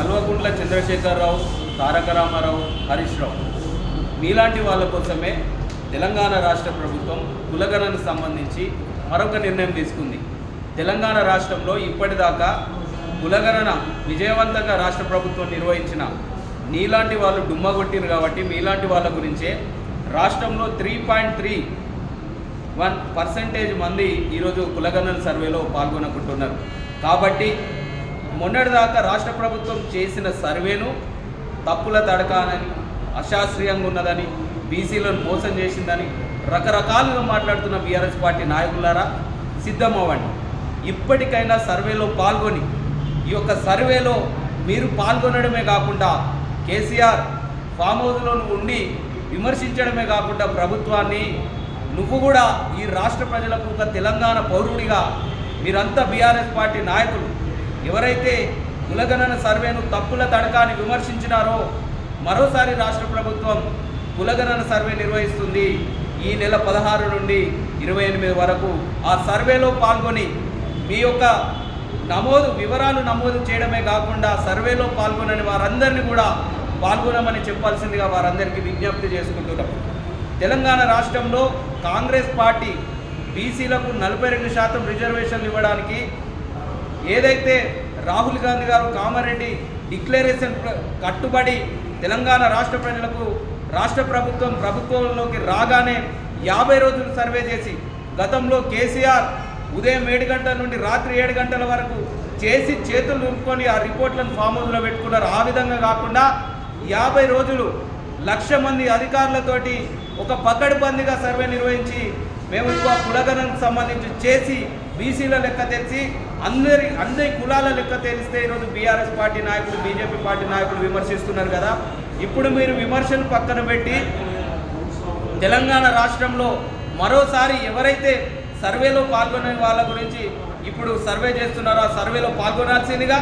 కల్వకుంట్ల చంద్రశేఖరరావు తారక రామారావు హరీష్ రావు. మీలాంటి వాళ్ళ కోసమే తెలంగాణ రాష్ట్ర ప్రభుత్వం కులగణనకు సంబంధించి మరొక నిర్ణయం తీసుకుంది. తెలంగాణ రాష్ట్రంలో ఇప్పటిదాకా కులగణన విజయవంతంగా రాష్ట్ర ప్రభుత్వం నిర్వహించిన నీలాంటి వాళ్ళు డుమ్మగొట్టిరు కాబట్టి మీలాంటి వాళ్ళ గురించే రాష్ట్రంలో three point three one percentage మంది ఈరోజు కులగణన సర్వేలో పాల్గొనకుంటున్నారు. కాబట్టి మొన్నటిదాకా రాష్ట్ర ప్రభుత్వం చేసిన సర్వేను తప్పుల తడకానని అశాస్త్రీయంగా ఉన్నదని బీసీలను మోసం చేసిందని రకరకాలుగా మాట్లాడుతున్న బీఆర్ఎస్ పార్టీ నాయకులారా సిద్ధమవ్వండి. ఇప్పటికైనా సర్వేలో పాల్గొని ఈ యొక్క సర్వేలో మీరు పాల్గొనడమే కాకుండా కేసీఆర్ ఫామ్ హౌస్లో ఉండి విమర్శించడమే కాకుండా ప్రభుత్వాన్ని నువ్వు కూడా ఈ రాష్ట్ర ప్రజలకు ఒక తెలంగాణ పౌరుడిగా మీరంతా బీఆర్ఎస్ పార్టీ నాయకులు. ఎవరైతే కులగణన సర్వేను తప్పుల తడకాన్ని విమర్శించినారో మరోసారి రాష్ట్ర ప్రభుత్వం కులగణన సర్వే నిర్వహిస్తుంది. ఈ నెల పదహారు నుండి ఇరవై ఎనిమిది వరకు ఆ సర్వేలో పాల్గొని మీ యొక్క నమోదు వివరాలు నమోదు చేయడమే కాకుండా సర్వేలో పాల్గొనని వారందరినీ కూడా పాల్గొనమని చెప్పాల్సిందిగా వారందరికీ విజ్ఞప్తి చేసుకుంటున్నాం. తెలంగాణ రాష్ట్రంలో కాంగ్రెస్ పార్టీ బీసీలకు నలభై రెండు శాతం రిజర్వేషన్లు ఇవ్వడానికి ఏదైతే రాహుల్ గాంధీ గారు కామారెడ్డి డిక్లరేషన్ కట్టుబడి తెలంగాణ రాష్ట్ర ప్రజలకు రాష్ట్ర ప్రభుత్వం ప్రభుత్వంలోకి రాగానే యాభై రోజులు సర్వే చేసి గతంలో కేసీఆర్ ఉదయం ఏడు గంటల నుండి రాత్రి ఏడు గంటల వరకు చేసి చేతులు నింపుకొని ఆ రిపోర్ట్లను ఫామ్ హౌస్లో పెట్టుకున్నారు. ఆ విధంగా కాకుండా యాభై రోజులు లక్ష మంది అధికారులతోటి ఒక పకడ్బందీగా సర్వే నిర్వహించి మేము ఇంకో కులగణకు సంబంధించి చేసి బీసీల లెక్క తెలిసి అందరి అందరి కులాల లెక్క తెలిస్తే ఈరోజు బీఆర్ఎస్ పార్టీ నాయకులు బీజేపీ పార్టీ నాయకులు విమర్శిస్తున్నారు కదా. ఇప్పుడు మీరు విమర్శలు పక్కన పెట్టి తెలంగాణ రాష్ట్రంలో మరోసారి ఎవరైతే సర్వేలో పాల్గొనే వాళ్ళ గురించి ఇప్పుడు సర్వే చేస్తున్నారో ఆ సర్వేలో పాల్గొనాల్సిందిగా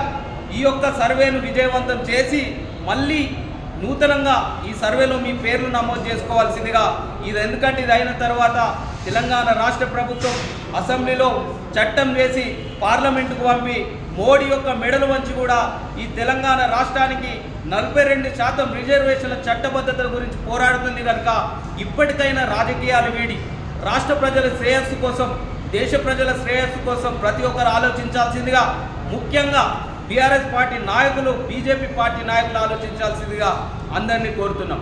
ఈ యొక్క సర్వేను విజయవంతం చేసి మళ్ళీ నూతనంగా ఈ సర్వేలో మీ పేర్లు నమోదు చేసుకోవాల్సిందిగా ఇది ఎందుకంటే ఇది అయిన తర్వాత తెలంగాణ రాష్ట్ర ప్రభుత్వం అసెంబ్లీలో చట్టం వేసి పార్లమెంటుకు పంపి మోడీ యొక్క మెడలు వంచి కూడా ఈ తెలంగాణ రాష్ట్రానికి నలభై రెండు శాతం రిజర్వేషన్ల చట్టబద్ధత గురించి పోరాడుతుంది కనుక ఇప్పటికైనా రాజకీయాలు వీడి రాష్ట్ర ప్రజల శ్రేయస్సు కోసం దేశ ప్రజల శ్రేయస్సు కోసం ప్రతి ఒక్కరు ఆలోచించాల్సిందిగా ముఖ్యంగా బీఆర్ఎస్ పార్టీ నాయకులు బీజేపీ పార్టీ నాయకులు ఆలోచించాల్సిందిగా అందరినీ కోరుతున్నాం.